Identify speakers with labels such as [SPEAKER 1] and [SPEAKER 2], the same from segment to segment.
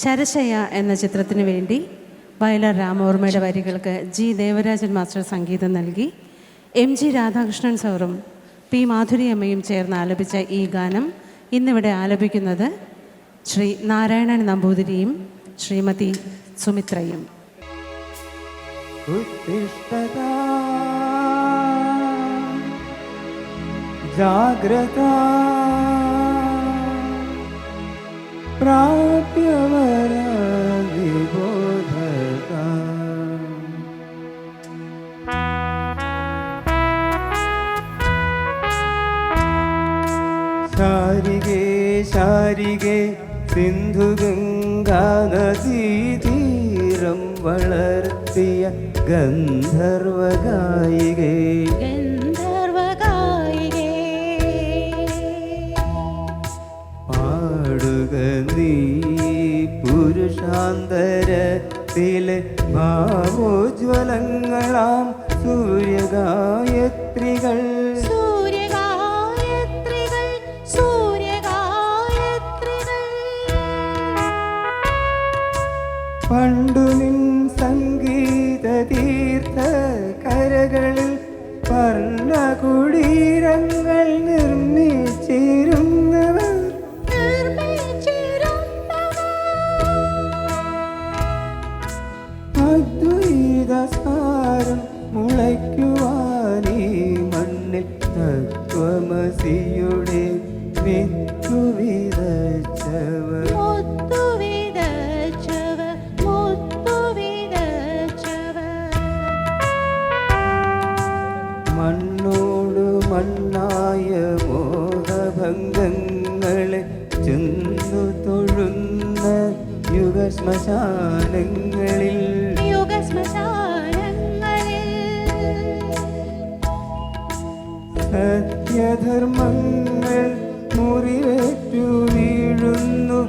[SPEAKER 1] ശരശയ എന്ന ചിത്രത്തിന് വേണ്ടി വയലാർ രാമവർമ്മയുടെ വരികൾക്ക് ജി ദേവരാജൻ മാസ്റ്റർ സംഗീതം നൽകി. എം ജി രാധാകൃഷ്ണൻ സാറും പി മാധുരി അമ്മയും ചേർന്ന് ആലപിച്ച ഈ ഗാനം ഇന്നിവിടെ ആലപിക്കുന്നത് ശ്രീ നാരായണൻ നമ്പൂതിരിയും ശ്രീമതി സുമിത്രയും.
[SPEAKER 2] ജാഗ്രതാ ശാരികേ ശാരികേ സിന്ധുഗംഗാ നദീതീരം വളർത്തിയ ഗന്ധർവഗായികേ. പാടുക നീ പുരുഷാന്തരത്തിലെ ഭാവോജ്വലങ്ങളാം സൂര്യഗായത്രികൾ പണ്ടു നിൻ സംഗീത തീർത്ഥ കരകളിൽ വർണ കുടീരങ്ങൾ നിർമ്മിച്ചിരുന്നവർ. അദ്വൈതസാരം മുളയ്ക്കുവാനീ മണ്ണിൽ തത്വമസിയുടെ വിത്തു മണ്ണായ മോഹഭംഗങ്ങളെ ചെന്നു തൊഴുന്ന യുഗശ്മശാനങ്ങളിൽ. സത്യധർമ്മങ്ങൾ മുറിവേറ്റു വീഴുന്നു.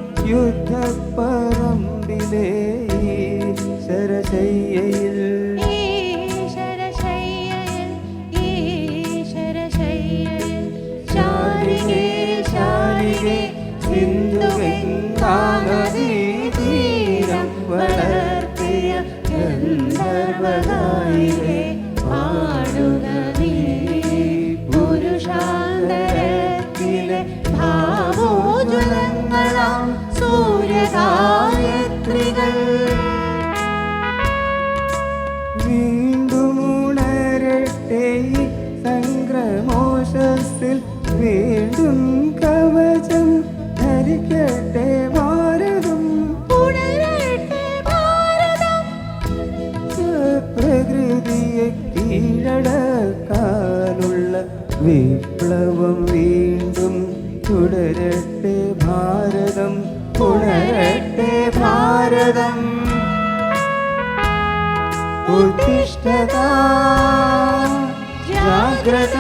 [SPEAKER 2] സിന്ധുഗംഗാനദീതീരം വളർത്തിയ ഗന്ധർവഗായികേ പാടുക നീ പുരുഷാന്തരത്തിലെ ഭാവോജ്വലങ്ങളാം
[SPEAKER 3] സൂര്യഗായത്രികൾ.
[SPEAKER 2] വീണ്ടും ഉണരട്ടെ ഈ വിപ്ലവം വീണ്ടും തുടരട്ടെ ഭാരതം തുടരട്ടെ ഭാരതം. ഉത്തിഷ്ഠത ജാഗ്രത.